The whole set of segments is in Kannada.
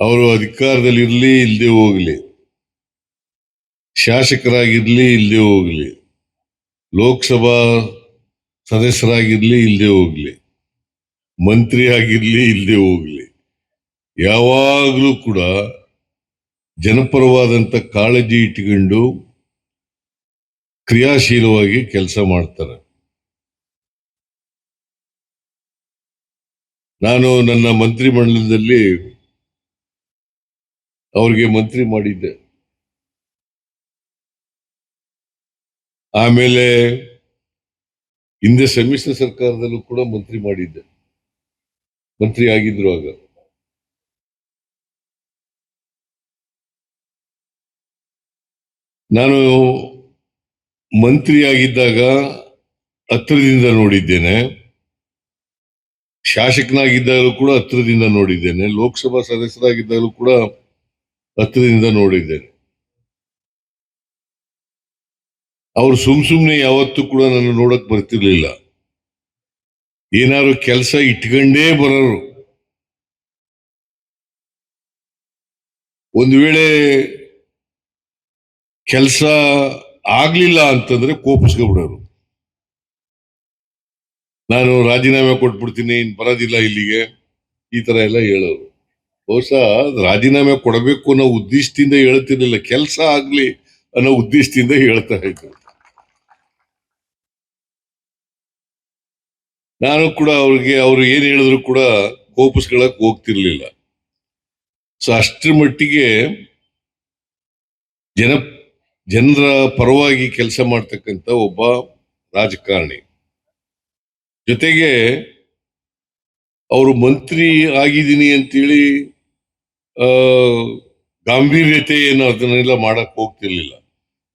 ಅವರು ಅಧಿಕಾರದಲ್ಲಿ ಇರಲಿ ಇಲ್ಲದೆ ಹೋಗಲಿ. ಶಾಸಕರಾಗಿರ್ಲಿ ಇಲ್ಲದೆ ಹೋಗಲಿ. ಲೋಕಸಭಾ ಸದಸ್ಯರಾಗಿರ್ಲಿ ಇಲ್ಲದೆ ಹೋಗಲಿ. ಮಂತ್ರಿ ಆಗಿರ್ಲಿ ಇಲ್ಲದೆ ಹೋಗಲಿ. ಯಾವಾಗಲೂ ಕೂಡ ಜನಪರವಾದಂತ ಕಾಳಜಿ ಇಟ್ಕೊಂಡು ಕ್ರಿಯಾಶೀಲವಾಗಿ ಕೆಲಸ ಮಾಡ್ತಾರೆ. ನಾನು ನನ್ನ ಮಂತ್ರಿ ಮಂಡಲದಲ್ಲಿ ಅವ್ರಿಗೆ ಮಂತ್ರಿ ಮಾಡಿದ್ದೆ. ಆಮೇಲೆ ಹಿಂದೆ ಸಮ್ಮಿಶ್ರ ಸರ್ಕಾರದಲ್ಲೂ ಕೂಡ ಮಂತ್ರಿ ಮಾಡಿದ್ದೆ. ಮಂತ್ರಿ ಆಗಿದ್ರು ಆಗ. ನಾನು ಮಂತ್ರಿಯಾಗಿದ್ದಾಗ ಹತ್ತಿರದಿಂದ ನೋಡಿದ್ದೇನೆ. ಶಾಸಕನಾಗಿದ್ದಾಗಲೂ ಕೂಡ ಹತ್ತಿರದಿಂದ ನೋಡಿದ್ದೇನೆ. ಲೋಕಸಭಾ ಸದಸ್ಯರಾಗಿದ್ದಾಗಲೂ ಕೂಡ ಹತ್ತಿರದಿಂದ ನೋಡಿದ್ದೇನೆ ಅವರು ಸುಮ್ ಸುಮ್ನೆ ಯಾವತ್ತೂ ಕೂಡ ನನ್ನ ನೋಡಕ್ ಬರ್ತಿರ್ಲಿಲ್ಲ. ಏನಾದ್ರು ಕೆಲಸ ಇಟ್ಕೊಂಡೇ ಬರೋರು. ಒಂದು ವೇಳೆ ಕೆಲಸ ಆಗ್ಲಿಲ್ಲ ಅಂತಂದ್ರೆ ಕೋಪಿಸ್ಕೊಬಿಡೋರು. ನಾನು ರಾಜೀನಾಮೆ ಕೊಟ್ಬಿಡ್ತೀನಿ, ಇನ್ ಬರೋದಿಲ್ಲ ಇಲ್ಲಿಗೆ, ಈ ತರ ಎಲ್ಲ ಹೇಳೋರು. ಬಹುಶಃ ರಾಜೀನಾಮೆ ಕೊಡಬೇಕು ಅನ್ನೋ ಉದ್ದೇಶದಿಂದ ಹೇಳ್ತಿರ್ಲಿಲ್ಲ. ಕೆಲಸ ಆಗ್ಲಿ ಅನ್ನೋ ಉದ್ದೇಶದಿಂದ ಹೇಳ್ತಾ ಇದ್ರು. ನಾನು ಕೂಡ ಅವ್ರಿಗೆ, ಅವ್ರು ಏನ್ ಹೇಳಿದ್ರು ಕೂಡ ಕೋಪಿಸ್ಕೊಳಕ್ ಹೋಗ್ತಿರ್ಲಿಲ್ಲ. ಸೊ ಅಷ್ಟರ ಮಟ್ಟಿಗೆ ಜನ, ಜನರ ಪರವಾಗಿ ಕೆಲಸ ಮಾಡ್ತಕ್ಕಂಥ ಒಬ್ಬ ರಾಜಕಾರಣಿ. ಜೊತೆಗೆ, ಅವರು ಮಂತ್ರಿ ಆಗಿದ್ದೀನಿ ಅಂತೇಳಿ ಗಾಂಭೀರ್ಯತೆ ಏನು ಅದನ್ನೆಲ್ಲ ಮಾಡಕ್ ಹೋಗ್ತಿರ್ಲಿಲ್ಲ.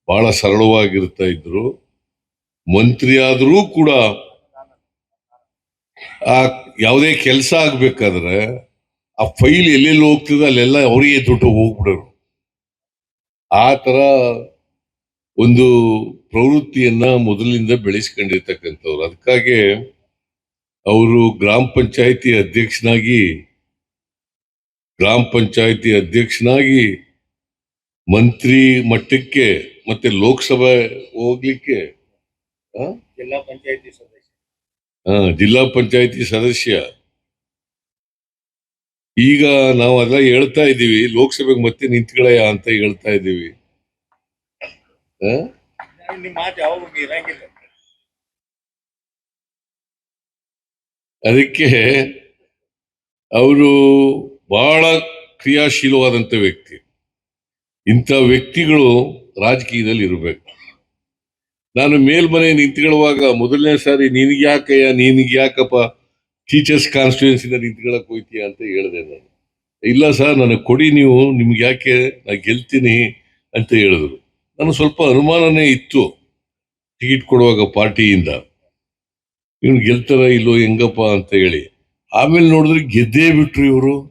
ಬಹಳ ಸರಳವಾಗಿರ್ತಾ ಇದ್ರು. ಮಂತ್ರಿ ಆದರೂ ಕೂಡ ಆ ಯಾವುದೇ ಕೆಲಸ ಆಗ್ಬೇಕಾದ್ರೆ ಆ ಫೈಲ್ ಎಲ್ಲೆಲ್ಲಿ ಹೋಗ್ತದೆ ಅಲ್ಲೆಲ್ಲ ಅವರಿಗೆ ದುಡ್ಡು ಹೋಗ್ಬಿಡೋರು. ಆ ತರ ಒಂದು ಪ್ರವೃತ್ತಿಯನ್ನ ಮೊದಲಿಂದ ಬೆಳೆಸ್ಕೊಂಡಿರ್ತಕ್ಕಂಥವ್ರು. ಅದಕ್ಕಾಗಿ ಅವರು ಗ್ರಾಮ ಪಂಚಾಯತಿ ಅಧ್ಯಕ್ಷನಾಗಿ ಗ್ರಾಮ ಪಂಚಾಯತಿ ಅಧ್ಯಕ್ಷನಾಗಿ ಮಂತ್ರಿ ಮಟ್ಟಕ್ಕೆ ಮತ್ತೆ ಲೋಕಸಭೆ ಹೋಗ್ಲಿಕ್ಕೆ? ಜಿಲ್ಲಾ ಪಂಚಾಯತಿ ಸದಸ್ಯ. ಹಾ ಜಿಲ್ಲಾ ಪಂಚಾಯತಿ ಸದಸ್ಯ. ಈಗ ನಾವು ಅದ ಹೇಳ್ತಾ ಇದ್ದೀವಿ ಲೋಕಸಭೆಗೆ ಮತ್ತೆ ನಿಂತ್ಕೊಳ್ಳಯ್ಯ ಅಂತ ಹೇಳ್ತಾ ಇದ್ದೀವಿ. ಅದಕ್ಕೆ ಅವರು ಬಹಳ ಕ್ರಿಯಾಶೀಲವಾದಂಥ ವ್ಯಕ್ತಿ. ಇಂಥ ವ್ಯಕ್ತಿಗಳು ರಾಜಕೀಯದಲ್ಲಿ ಇರಬೇಕು. ನಾನು ಮೇಲ್ಮನೆ ನಿಂತ್ಕೊಳ್ಳುವಾಗ ಮೊದಲನೇ ಸಾರಿ ನಿನಗೆ ಯಾಕಯ್ಯ, ನಿನಗೆ ಯಾಕಪ್ಪ ಟೀಚರ್ಸ್ ಕಾನ್ಸ್ಟಿಟ್ಯೂನ್ಸಿನ ನಿಂತ್ಕೊಳ್ಳೋಕೆ ಹೋಯ್ತೀಯ ಅಂತ ಹೇಳಿದೆ ನಾನು. ಇಲ್ಲ ಸರ್, ನನಗೆ ಕೊಡಿ ನೀವು, ನಿಮ್ಗೆ ಯಾಕೆ ನಾ ಗೆಲ್ತೀನಿ ಅಂತ ಹೇಳಿದ್ರು. ನಾನು ಸ್ವಲ್ಪ ಅನುಮಾನನೇ ಇತ್ತು. ಟಿಕೆಟ್ ಕೊಡುವಾಗ ಪಾರ್ಟಿಯಿಂದ. ಇವ್ನು ಗೆಲ್ತಾರ ಇಲ್ಲೋ ಹೆಂಗಪ್ಪ ಅಂತ ಹೇಳಿ. ಆಮೇಲೆ ನೋಡಿದ್ರೆ ಗೆದ್ದೇ ಬಿಟ್ರು ಇವರು.